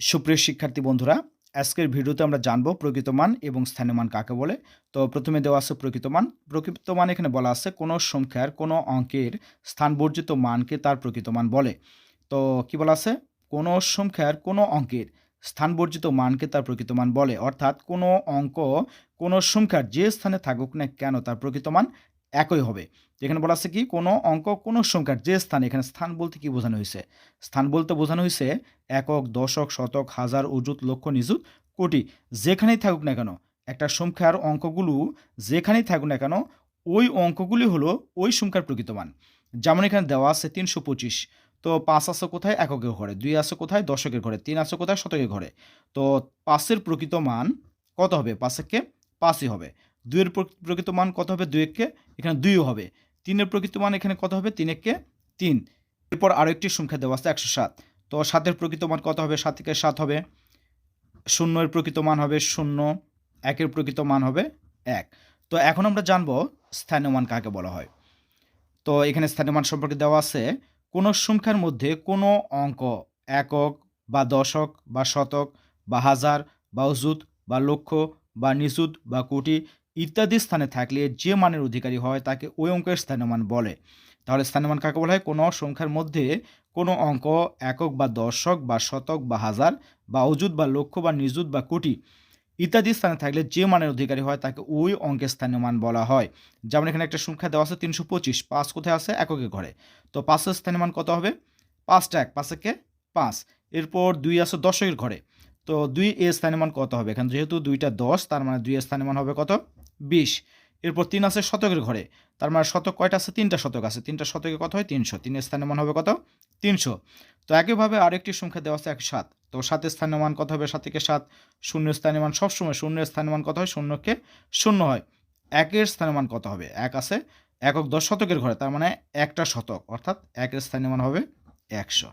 সুপ্রিয় শিক্ষার্থী বন্ধুরা, আজকের ভিডিওতে আমরা জানব প্রকৃত মান এবং স্থানীয় মান কাকে বলে। তো প্রথমে দেওয়া আছে প্রকৃত মান। প্রকৃত মান এখানে বলা আছে কোনো সংখ্যার কোনো অঙ্কের স্থানবর্জিত মানকে তার প্রকৃত মান বলে। তো কি বলা আছে? কোনো সংখ্যার কোনো অঙ্কের স্থানবর্জিত মানকে তার প্রকৃত মান বলে। অর্থাৎ কোনো অঙ্ক কোনো সংখ্যার যে স্থানে থাকুক না কেন তার প্রকৃত মান একই হবে। এখানে বলা আছে কি, কোনো অঙ্ক কোনো সংখ্যার যে স্থান, এখানে স্থান বলতে কি বোঝানো হয়েছে? স্থান বলতে বোঝানো হয়েছে একক, দশক, শতক, হাজার অযুত লক্ষ, নিযুত, কোটি। যেখানেই থাকুক না কেন, একটা সংখ্যার অঙ্কগুলো যেখানেই থাকুক না কেন, ওই অঙ্কগুলি হলো ওই সংখ্যার প্রকৃত মান। যেমন এখানে দেওয়া আছে তিনশো পঁচিশ। তো পাঁচ আছে কোথায়? এককের ঘরে। দুই আছে কোথায়? দশকের ঘরে। তিন আছে কোথায়? শতকের ঘরে। তো পাঁচের প্রকৃত মান কত হবে? পাঁচেককে পাঁচই হবে। দুইয়ের প্রকৃত মান কত হবে? দুই এককে, এখানে দুইও হবে। তিনের প্রকৃত মান এখানে কত হবে? তিন এককে তিন। এরপর আরও একটি সংখ্যা দেওয়া আছে, একশো সাত। তো সাতের প্রকৃত মান কত হবে? সাত থেকে সাত হবে। শূন্যের প্রকৃত মান হবে শূন্য, একের প্রকৃত মান হবে এক। তো এখন আমরা জানব স্থানীয় মান কাকে বলা হয়। তো এখানে স্থানীয় মান সম্পর্কে দেওয়া আছে, কোনো সংখ্যার মধ্যে কোনো অঙ্ক একক বা দশক বা শতক বা হাজার বা অযুত বা লক্ষ বা নিযুত বা কোটি ইত্যাদি স্থানে থাকলে যে মানের অধিকারী হয় তাকে ওই অঙ্কের স্থানীয় মান বলে। তাহলে স্থানীয় মান কাকে বলা হয়? কোনো সংখ্যার মধ্যে কোনো অঙ্ক একক বা দশক বা শতক বা হাজার বা অযুত বা লক্ষ বা নিযুত বা কোটি ইত্যাদি স্থানে থাকলে যে মানের অধিকারী হয় তাকে ওই অঙ্কের স্থানীয় মান বলা হয়। যেমন এখানে একটা সংখ্যা দেওয়া আছে তিনশো পঁচিশ, পাঁচ কোথায় আছে? এককের ঘরে। তো পাঁচের স্থানীয় মান কত হবে? পাঁচটা এক পাঁচেকে পাঁচ। এরপর দুই আছে দশকের ঘরে। তো দুই এ স্থানীয় মান কত হবে? এখানে যেহেতু দুইটা দশ, তার মানে দুই এর স্থানীয় মান হবে কত? বিশ। এরপর তিন আছে শতকের ঘরে। তার মানে শতক কয়টা আছে? তিনটা শতক আছে। তিনটা শতকে কত হয়? তিনশো। তিনের স্থানীয় মান হবে কত? তিনশো। তো একইভাবে আরেকটি সংখ্যা দেওয়া আছে এক সাত তো সাতের স্থানীয় মান কত হবে? সাত থেকে সাত। শূন্য স্থানীয় মান সবসময় শূন্যের স্থানীয় মান কত হয়? শূন্যকে শূন্য হয়। একের স্থানীয় মান কত হবে? এক আছে। একক দশ শতকের ঘরে। তার মানে একটা শতক। অর্থাৎ একের স্থানীয় মান হবে একশো।